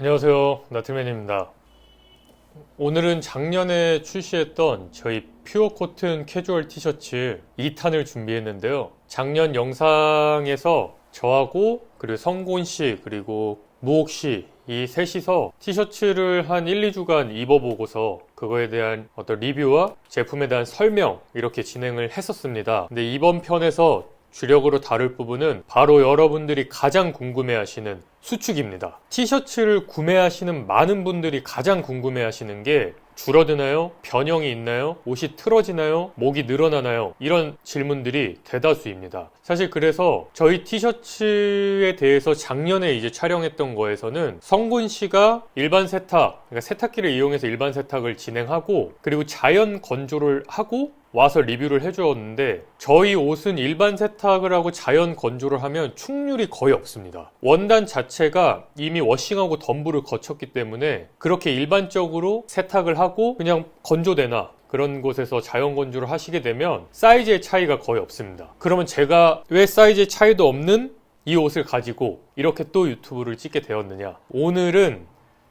안녕하세요. 나트맨입니다. 오늘은 작년에 출시했던 저희 퓨어 코튼 캐주얼 티셔츠 2탄을 준비했는데요. 작년 영상에서 저하고 그리고 성곤 씨 그리고 무옥 씨 이 셋이서 티셔츠를 한 1, 2주간 입어보고서 그거에 대한 어떤 리뷰와 제품에 대한 설명 이렇게 진행을 했었습니다. 근데 이번 편에서 주력으로 다룰 부분은 바로 여러분들이 가장 궁금해 하시는 수축입니다. 티셔츠를 구매하시는 많은 분들이 가장 궁금해 하시는 게 줄어드나요? 변형이 있나요? 옷이 틀어지나요? 목이 늘어나나요? 이런 질문들이 대다수입니다. 사실 그래서 저희 티셔츠에 대해서 작년에 이제 촬영했던 거에서는 성군 씨가 일반 세탁, 그러니까 세탁기를 이용해서 일반 세탁을 진행하고 그리고 자연 건조를 하고 와서 리뷰를 해주었는데 저희 옷은 일반 세탁을 하고 자연 건조를 하면 충률이 거의 없습니다. 원단 자체가 이미 워싱하고 덤브를 거쳤기 때문에 그렇게 일반적으로 세탁을 하고 그냥 건조되나 그런 곳에서 자연 건조를 하시게 되면 사이즈의 차이가 거의 없습니다. 그러면 제가 왜 사이즈의 차이도 없는 이 옷을 가지고 이렇게 또 유튜브를 찍게 되었느냐? 오늘은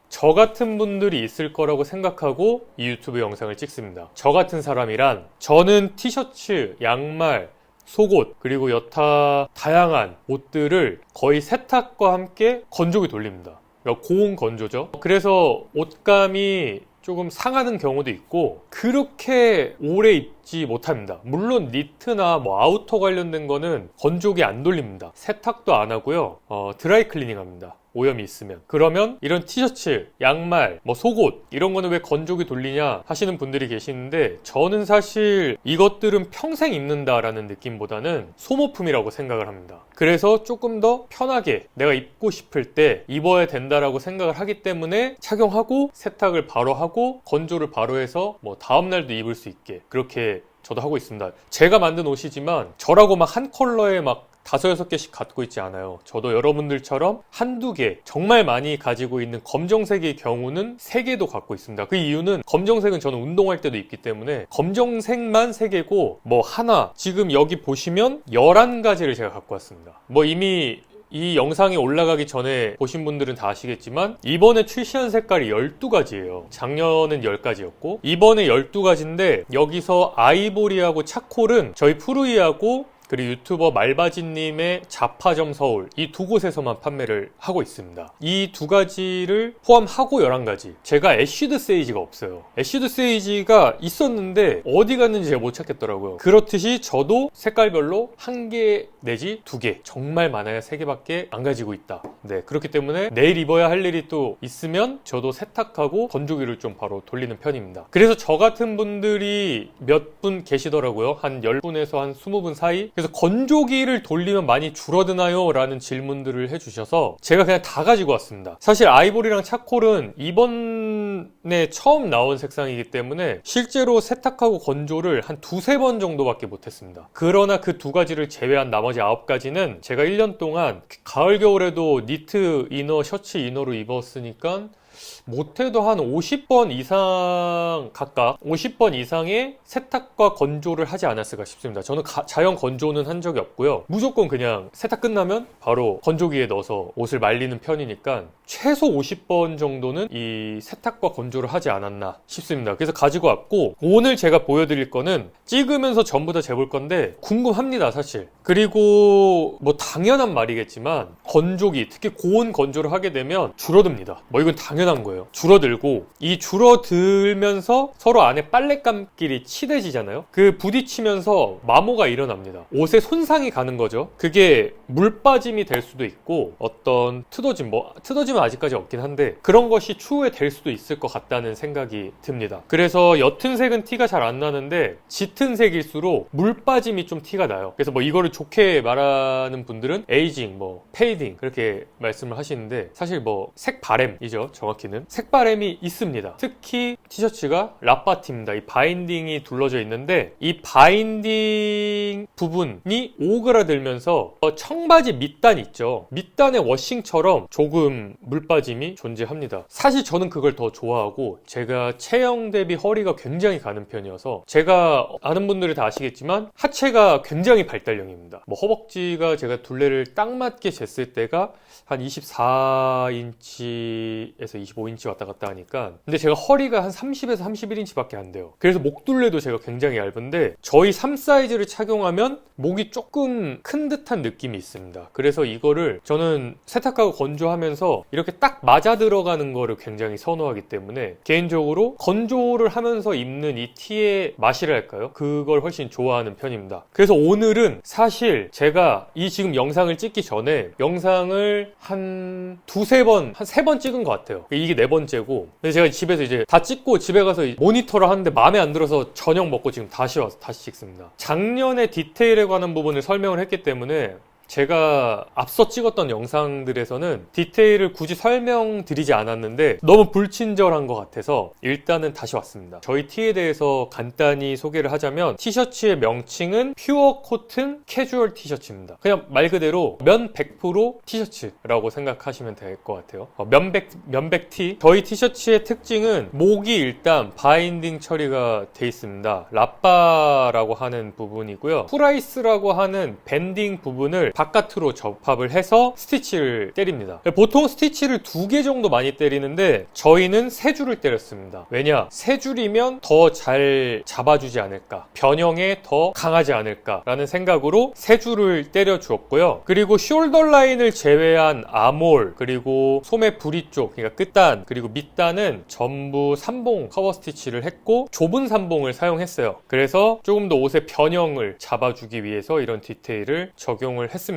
저 같은 분들이 있을 거라고 생각하고 이 유튜브 영상을 찍습니다. 저 같은 사람이란 저는 티셔츠, 양말, 속옷, 그리고 여타 다양한 옷들을 거의 세탁과 함께 건조기 돌립니다. 그러니까 고온 건조죠. 그래서 옷감이 조금 상하는 경우도 있고 그렇게 오래 입지 못합니다. 물론 니트나 뭐 아우터 관련된 거는 건조기 안 돌립니다. 세탁도 안 하고요. 어, 드라이 클리닝 합니다. 오염이 있으면 그러면 이런 티셔츠, 양말, 뭐 속옷 이런 거는 왜 건조기 돌리냐 하시는 분들이 계시는데 저는 사실 이것들은 평생 입는다라는 느낌보다는 소모품이라고 생각을 합니다. 그래서 조금 더 편하게 내가 입고 싶을 때 입어야 된다라고 생각을 하기 때문에 착용하고 세탁을 바로 하고 건조를 바로 해서 뭐 다음 날도 입을 수 있게 그렇게 저도 하고 있습니다. 제가 만든 옷이지만 저라고 막 한 컬러에 막 다섯 여섯 개씩 갖고 있지 않아요. 저도 여러분들처럼 한두 개 정말 많이 가지고 있는 검정색의 경우는 세 개도 갖고 있습니다. 그 이유는 검정색은 저는 운동할 때도 입기 때문에 검정색만 세 개고 뭐 하나 지금 여기 보시면 11가지를 제가 갖고 왔습니다. 뭐 이미 이 영상이 올라가기 전에 보신 분들은 다 아시겠지만 이번에 출시한 색깔이 12가지예요. 작년은 10가지였고 이번에 12가지인데 여기서 아이보리하고 차콜은 저희 푸르이하고 그리고 유튜버 말바지님의 자파점 서울 이 두 곳에서만 판매를 하고 있습니다. 이 두 가지를 포함하고 11가지. 제가 애쉬드 세이지가 없어요. 애쉬드 세이지가 있었는데 어디 갔는지 제가 못 찾겠더라고요. 그렇듯이 저도 색깔별로 한 개 내지 두 개. 정말 많아야 세 개밖에 안 가지고 있다. 네. 그렇기 때문에 내일 입어야 할 일이 또 있으면 저도 세탁하고 건조기를 좀 바로 돌리는 편입니다. 그래서 저 같은 분들이 몇 분 계시더라고요. 한 10분에서 한 20분 사이. 그래서 건조기를 돌리면 많이 줄어드나요? 라는 질문들을 해주셔서 제가 그냥 다 가지고 왔습니다. 사실 아이보리랑 차콜은 이번에 처음 나온 색상이기 때문에 실제로 세탁하고 건조를 한 두세 번 정도밖에 못했습니다. 그러나 그 두 가지를 제외한 나머지 아홉 가지는 제가 1년 동안 가을 겨울에도 니트 이너, 셔츠 이너로 입었으니까 못해도 한 50번 이상 각각 50번 이상의 세탁과 건조를 하지 않았을까 싶습니다. 저는 가- 자연 건조는 한 적이 없고요. 무조건 그냥 세탁 끝나면 바로 건조기에 넣어서 옷을 말리는 편이니까 최소 50번 정도는 이 세탁과 건조를 하지 않았나 싶습니다. 그래서 가지고 왔고 오늘 제가 보여드릴 거는 찍으면서 전부 다 재볼 건데 궁금합니다 사실. 그리고 뭐 당연한 말이겠지만 건조기 특히 고온 건조를 하게 되면 줄어듭니다. 뭐 이건 당연한 거예요. 줄어들고 이 줄어들면서 서로 안에 빨랫감끼리 치대지잖아요. 그 부딪히면서 마모가 일어납니다. 옷에 손상이 가는 거죠. 그게 물 빠짐이 될 수도 있고 어떤 트어짐 뭐 트어짐은 아직까지 없긴 한데 그런 것이 추후에 될 수도 있을 것 같다는 생각이 듭니다. 그래서 옅은 색은 티가 잘 안 나는데 짙은 색일수록 물 빠짐이 좀 티가 나요. 그래서 뭐 이거를 좋게 말하는 분들은 에이징, 뭐 페이딩 그렇게 말씀을 하시는데 사실 뭐 색 바램이죠. 저 정확히는 색바램이 있습니다. 특히 티셔츠가 라빠티입니다. 이 바인딩이 둘러져 있는데 이 바인딩 부분이 오그라들면서 어, 청바지 밑단 있죠. 밑단의 워싱처럼 조금 물빠짐이 존재합니다. 사실 저는 그걸 더 좋아하고 제가 체형 대비 허리가 굉장히 가는 편이어서 제가 아는 분들이 다 아시겠지만 하체가 굉장히 발달형입니다. 뭐 허벅지가 제가 둘레를 딱 맞게 쟀을 때가 한 24인치에서 25인치 왔다 갔다 하니까 근데 제가 허리가 한 30에서 31인치밖에 안 돼요. 그래서 목둘레도 제가 굉장히 얇은데 저희 3 사이즈를 착용하면 목이 조금 큰 듯한 느낌이 있습니다. 그래서 이거를 저는 세탁하고 건조하면서 이렇게 딱 맞아 들어가는 거를 굉장히 선호하기 때문에 개인적으로 건조를 하면서 입는 이 티의 맛이랄까요? 그걸 훨씬 좋아하는 편입니다. 그래서 오늘은 사실 제가 이 지금 영상을 찍기 전에 영상을 한 두세 번, 한 세 번 찍은 것 같아요. 이게 네 번째고. 근데 제가 집에서 이제 다 찍고 집에 가서 모니터를 하는데 마음에 안 들어서 저녁 먹고 지금 다시 와서 다시 찍습니다. 작년에 디테일에 관한 부분을 설명을 했기 때문에 제가 앞서 찍었던 영상들에서는 디테일을 굳이 설명드리지 않았는데 너무 불친절한 것 같아서 일단은 다시 왔습니다. 저희 티에 대해서 간단히 소개를 하자면 티셔츠의 명칭은 퓨어 코튼 캐주얼 티셔츠입니다. 그냥 말 그대로 면 100% 티셔츠라고 생각하시면 될 것 같아요. 어, 면백, 면백 티. 저희 티셔츠의 특징은 목이 일단 바인딩 처리가 돼 있습니다. 라빠라고 하는 부분이고요. 프라이스라고 하는 밴딩 부분을 바깥으로 접합을 해서 스티치를 때립니다. 보통 스티치를 두 개 정도 많이 때리는데 저희는 세 줄을 때렸습니다. 왜냐? 세 줄이면 더 잘 잡아주지 않을까. 변형에 더 강하지 않을까라는 생각으로 세 줄을 때려 주었고요. 그리고 숄더 라인을 제외한 아몰, 그리고 소매 부리 쪽, 그러니까 끝단, 그리고 밑단은 전부 삼봉 커버 스티치를 했고 좁은 삼봉을 사용했어요. 그래서 조금 더 옷의 변형을 잡아주기 위해서 이런 디테일을 적용을 했습니다.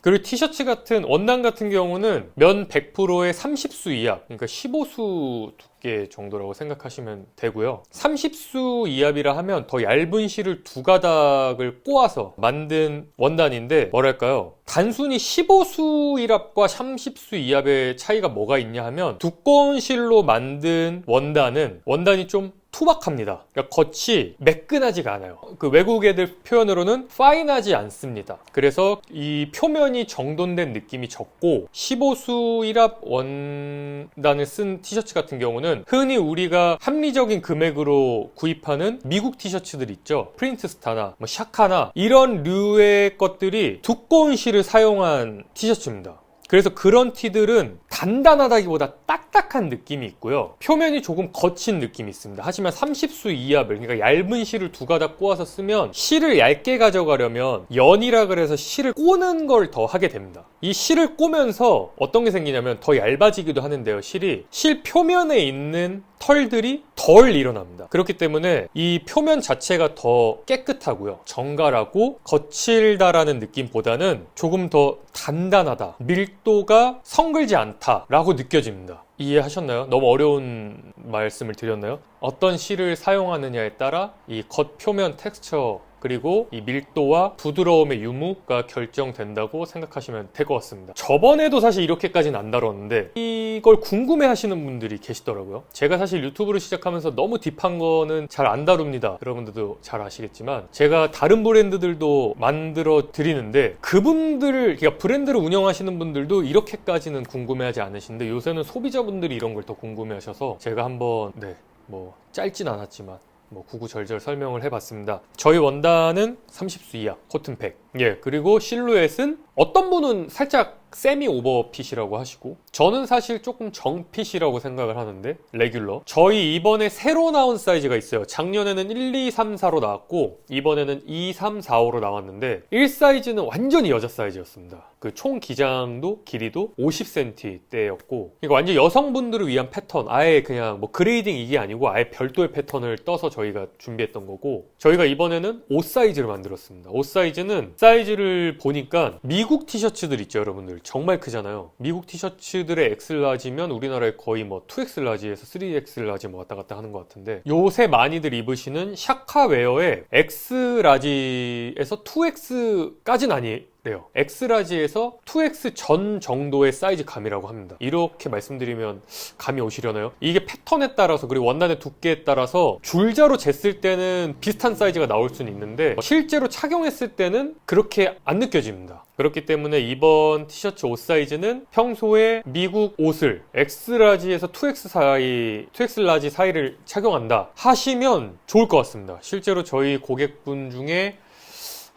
그리고 티셔츠 같은 원단 같은 경우는 면 100%의 30수 이하, 그러니까 15수 두께 정도라고 생각하시면 되고요. 30수 이합이라 하면 더 얇은 실을 두 가닥을 꼬아서 만든 원단인데 뭐랄까요? 단순히 15수 이합과 30수 이합의 차이가 뭐가 있냐 하면 두꺼운 실로 만든 원단은 원단이 좀 투박합니다. 그러니까 겉이 매끈하지가 않아요. 그 외국 애들 표현으로는 파인하지 않습니다. 그래서 이 표면이 정돈된 느낌이 적고 15수 1합 원단을 쓴 티셔츠 같은 경우는 흔히 우리가 합리적인 금액으로 구입하는 미국 티셔츠들 있죠. 프린트스타나 뭐 샤카나 이런 류의 것들이 두꺼운 실을 사용한 티셔츠입니다. 그래서 그런 티들은 단단하다기보다 딱딱한 느낌이 있고요. 표면이 조금 거친 느낌이 있습니다. 하지만 30수 이합을, 그러니까 얇은 실을 두 가닥 꼬아서 쓰면 실을 얇게 가져가려면 연이라 그래서 실을 꼬는 걸 더 하게 됩니다. 이 실을 꼬면서 어떤 게 생기냐면 더 얇아지기도 하는데요. 실이 실 표면에 있는 털들이 덜 일어납니다. 그렇기 때문에 이 표면 자체가 더 깨끗하고요. 정갈하고 거칠다라는 느낌보다는 조금 더 단단하다. 밀도가 성글지 않다라고 느껴집니다. 이해하셨나요? 너무 어려운 말씀을 드렸나요? 어떤 실을 사용하느냐에 따라 이 겉표면 텍스처 그리고 이 밀도와 부드러움의 유무가 결정된다고 생각하시면 될 것 같습니다. 저번에도 사실 이렇게까지는 안 다뤘는데 이걸 궁금해 하시는 분들이 계시더라고요. 제가 사실 유튜브를 시작하면서 너무 딥한 거는 잘 안 다룹니다. 여러분들도 잘 아시겠지만 제가 다른 브랜드들도 만들어 드리는데 그분들, 그러니까 브랜드를 운영하시는 분들도 이렇게까지는 궁금해하지 않으신데 요새는 소비자분들이 이런 걸 더 궁금해 하셔서 제가 한번 네, 뭐 짧진 않았지만 뭐 구구절절 설명을 해봤습니다. 저희 원단은 30수 이하 코튼팩. 예, 그리고 실루엣은 어떤 분은 살짝 세미 오버핏이라고 하시고 저는 사실 조금 정핏이라고 생각을 하는데 레귤러. 저희 이번에 새로 나온 사이즈가 있어요. 작년에는 1, 2, 3, 4로 나왔고 이번에는 2, 3, 4, 5로 나왔는데 1 사이즈는 완전히 여자 사이즈였습니다. 그 총 기장도 길이도 50cm대였고 이거 완전 여성분들을 위한 패턴. 아예 그냥 뭐 그레이딩 이게 아니고 아예 별도의 패턴을 떠서 저희가 준비했던 거고 저희가 이번에는 5 사이즈를 만들었습니다. 5 사이즈는 사이즈를 보니까 미국 티셔츠들 있죠 여러분들 정말 크잖아요. 미국 티셔츠들의 엑슬라지면 우리나라에 거의 뭐 2엑슬라지에서 3엑슬라지 뭐 왔다 갔다 하는 것 같은데 요새 많이들 입으시는 샤카웨어의 엑스라지에서 2X까지는 아니 돼요. X라지에서 2X 전 정도의 사이즈 감이라고 합니다. 이렇게 말씀드리면 감이 오시려나요? 이게 패턴에 따라서 그리고 원단의 두께에 따라서 줄자로 쟀을 때는 비슷한 사이즈가 나올 수는 있는데 실제로 착용했을 때는 그렇게 안 느껴집니다. 그렇기 때문에 이번 티셔츠 옷 사이즈는 평소에 미국 옷을 X라지에서 2X 사이, 2X 라지 사이를 착용한다 하시면 좋을 것 같습니다. 실제로 저희 고객분 중에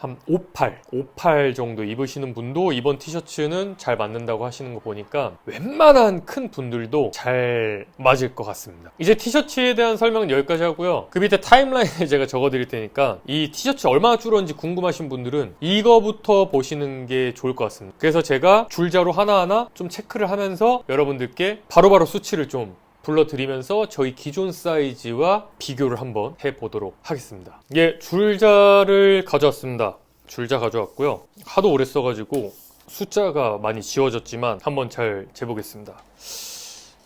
한 58, 58 정도 입으시는 분도 이번 티셔츠는 잘 맞는다고 하시는 거 보니까 웬만한 큰 분들도 잘 맞을 것 같습니다. 이제 티셔츠에 대한 설명은 여기까지 하고요. 그 밑에 타임라인에 제가 적어 드릴 테니까 이 티셔츠 얼마나 줄었는지 궁금하신 분들은 이거부터 보시는 게 좋을 것 같습니다. 그래서 제가 줄자로 하나하나 좀 체크를 하면서 여러분들께 바로바로 수치를 좀 불러드리면서 저희 기존 사이즈와 비교를 한번 해보도록 하겠습니다. 예, 줄자를 가져왔습니다. 줄자 가져왔고요. 하도 오래 써가지고 숫자가 많이 지워졌지만 한번 잘 재보겠습니다.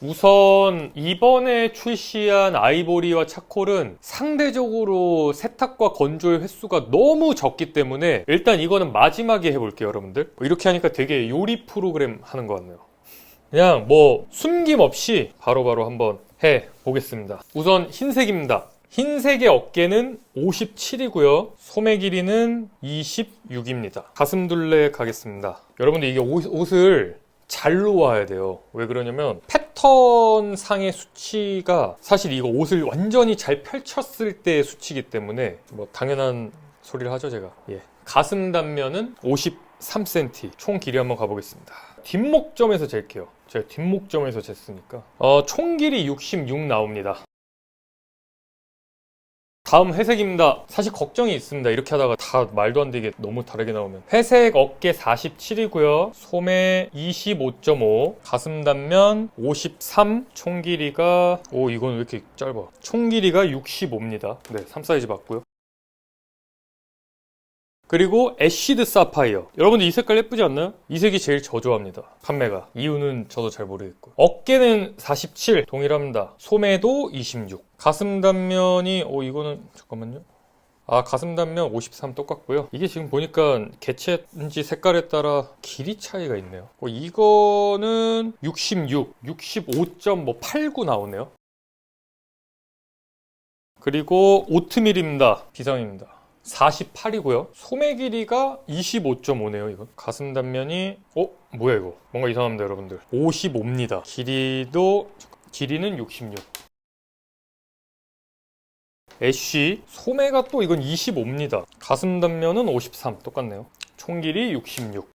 우선 이번에 출시한 아이보리와 차콜은 상대적으로 세탁과 건조의 횟수가 너무 적기 때문에 일단 이거는 마지막에 해볼게요 여러분들 이렇게 하니까 되게 요리 프로그램 하는 것 같네요 그냥 뭐 숨김없이 바로바로 한번 해 보겠습니다. 우선 흰색입니다. 흰색의 어깨는 57이고요. 소매 길이는 26입니다. 가슴 둘레 가겠습니다. 여러분들 이게 옷, 옷을 잘 놓아야 돼요. 왜 그러냐면 패턴 상의 수치가 사실 이거 옷을 완전히 잘 펼쳤을 때의 수치이기 때문에 뭐 당연한 소리를 하죠 제가. 예. 가슴 단면은 53cm. 총 길이 한번 가보겠습니다. 뒷목점에서 잴게요. 제가 뒷목점에서 쟀으니까. 어, 총 길이 66 나옵니다. 다음 회색입니다. 사실 걱정이 있습니다. 이렇게 하다가 다 말도 안 되게 너무 다르게 나오면. 회색 어깨 47이고요. 소매 25.5, 가슴 단면 53, 총 길이가 오 이건 왜 이렇게 짧아? 총 길이가 65입니다. 네, 3 사이즈 맞고요. 그리고 애쉬드 사파이어. 여러분들 이 색깔 예쁘지 않나요? 이 색이 제일 저 좋아합니다. 판매가. 이유는 저도 잘 모르겠고. 어깨는 47 동일합니다. 소매도 26. 가슴 단면이 어 이거는 잠깐만요. 아 가슴 단면 53 똑같고요. 이게 지금 보니까 개체인지 색깔에 따라 길이 차이가 있네요. 어, 이거는 66, 65.89 나오네요. 그리고 오트밀입니다. 비상입니다. 48이고요. 소매 길이가 25.5네요, 이거. 가슴 단면이, 어? 뭐야, 이거? 뭔가 이상합니다, 여러분들. 55입니다. 길이도, 길이는 66. 애쉬, 소매가 또 이건 25입니다. 가슴 단면은 53. 똑같네요. 총 길이 66.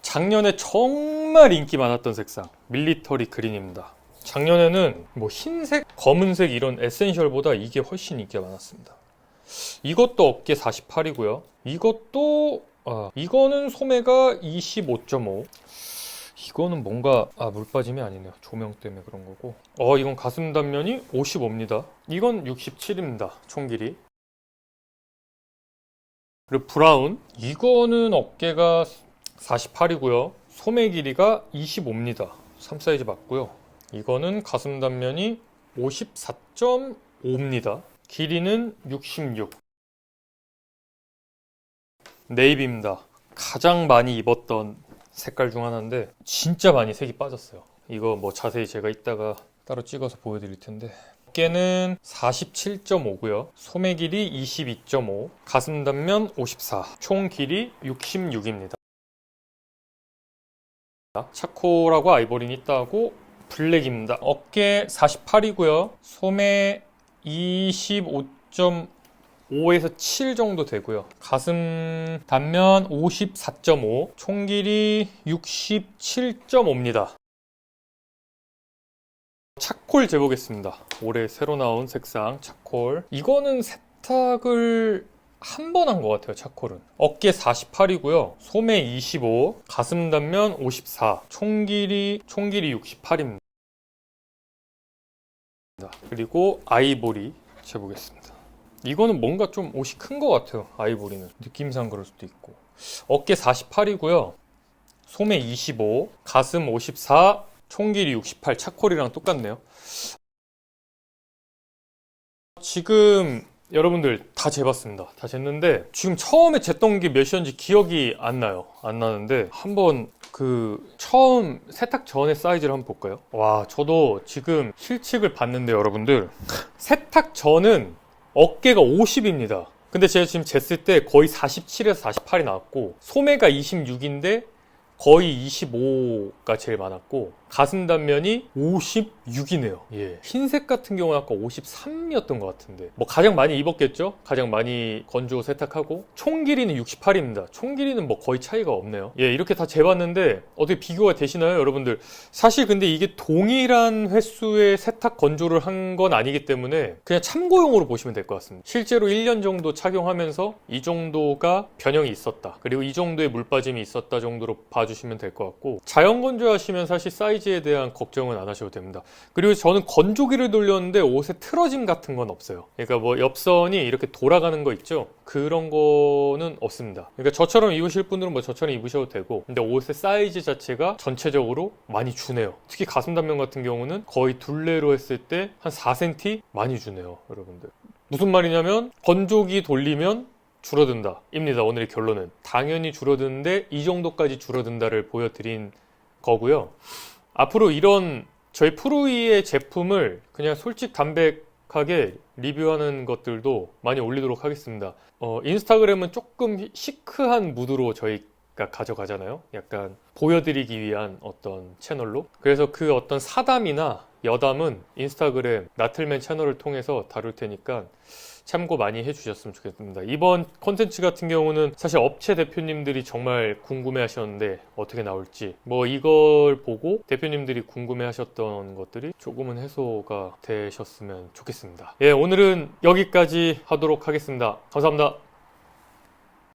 작년에 정말 인기 많았던 색상. 밀리터리 그린입니다. 작년에는 뭐 흰색, 검은색 이런 에센셜보다 이게 훨씬 인기가 많았습니다. 이것도 어깨 48이고요. 이것도 아, 이거는 소매가 25.5. 이거는 뭔가 아 물 빠짐이 아니네요. 조명 때문에 그런 거고. 어 이건 가슴 단면이 55입니다. 이건 67입니다. 총 길이. 그리고 브라운 이거는 어깨가 48이고요. 소매 길이가 25입니다. 3 사이즈 맞고요. 이거는 가슴 단면이 54.5입니다. 길이는 66. 네이비입니다. 가장 많이 입었던 색깔 중 하나인데 진짜 많이 색이 빠졌어요. 이거 뭐 자세히 제가 이따가 따로 찍어서 보여드릴 텐데 어깨는 47.5고요. 소매 길이 22.5, 가슴 단면 54, 총 길이 66입니다. 차코라고 아이보리는 있다고 블랙입니다. 어깨 48이고요. 소매 25.5에서 7 정도 되고요. 가슴 단면 54.5, 총 길이 67.5입니다. 차콜 재보겠습니다. 올해 새로 나온 색상 차콜. 이거는 세탁을 한 번 한 것 같아요, 차콜은. 어깨 48이고요. 소매 25, 가슴 단면 54, 총 길이, 총 길이 68입니다. 그리고 아이보리 재보겠습니다. 이거는 뭔가 좀 옷이 큰 것 같아요. 아이보리는. 느낌상 그럴 수도 있고. 어깨 48이고요. 소매 25, 가슴 54, 총 길이 68, 차콜이랑 똑같네요. 지금 여러분들 다 재봤습니다. 다 쟀는데 지금 처음에 쟀던 게 몇이었는지 기억이 안 나요. 안 나는데 한번 그 처음 세탁 전의 사이즈를 한번 볼까요? 와, 저도 지금 실측을 봤는데 여러분들 세탁 전은 어깨가 50입니다. 근데 제가 지금 쟀을 때 거의 47에서 48이 나왔고 소매가 26인데 거의 25가 제일 많았고 가슴 단면이 56이네요. 예. 흰색 같은 경우는 아까 53이었던 것 같은데 뭐 가장 많이 입었겠죠? 가장 많이 건조 세탁하고 총 길이는 68입니다. 총 길이는 뭐 거의 차이가 없네요. 예, 이렇게 다 재봤는데 어떻게 비교가 되시나요, 여러분들? 사실 근데 이게 동일한 횟수의 세탁 건조를 한 건 아니기 때문에 그냥 참고용으로 보시면 될 것 같습니다. 실제로 1년 정도 착용하면서 이 정도가 변형이 있었다. 그리고 이 정도의 물 빠짐이 있었다 정도로 봐주시면 될 것 같고 자연 건조하시면 사실 사이즈에 대한 걱정은 안 하셔도 됩니다. 그리고 저는 건조기를 돌렸는데 옷에 틀어짐 같은 건 없어요. 그러니까 뭐 옆선이 이렇게 돌아가는 거 있죠? 그런 거는 없습니다. 그러니까 저처럼 입으실 분들은 뭐 저처럼 입으셔도 되고 근데 옷의 사이즈 자체가 전체적으로 많이 주네요. 특히 가슴 단면 같은 경우는 거의 둘레로 했을 때 한 4cm 많이 주네요, 여러분들. 무슨 말이냐면 건조기 돌리면 줄어든다. 입니다. 오늘의 결론은. 당연히 줄어드는데 이 정도까지 줄어든다를 보여드린 거고요. 앞으로 이런 저희 프로이의 제품을 그냥 솔직 담백하게 리뷰하는 것들도 많이 올리도록 하겠습니다. 어, 인스타그램은 조금 시크한 무드로 저희가 가져가잖아요. 약간 보여드리기 위한 어떤 채널로. 그래서 그 어떤 사담이나 여담은 인스타그램 나틀맨 채널을 통해서 다룰 테니까 참고 많이 해주셨으면 좋겠습니다. 이번 콘텐츠 같은 경우는 사실 업체 대표님들이 정말 궁금해 하셨는데 어떻게 나올지 뭐 이걸 보고 대표님들이 궁금해 하셨던 것들이 조금은 해소가 되셨으면 좋겠습니다. 예, 오늘은 여기까지 하도록 하겠습니다. 감사합니다.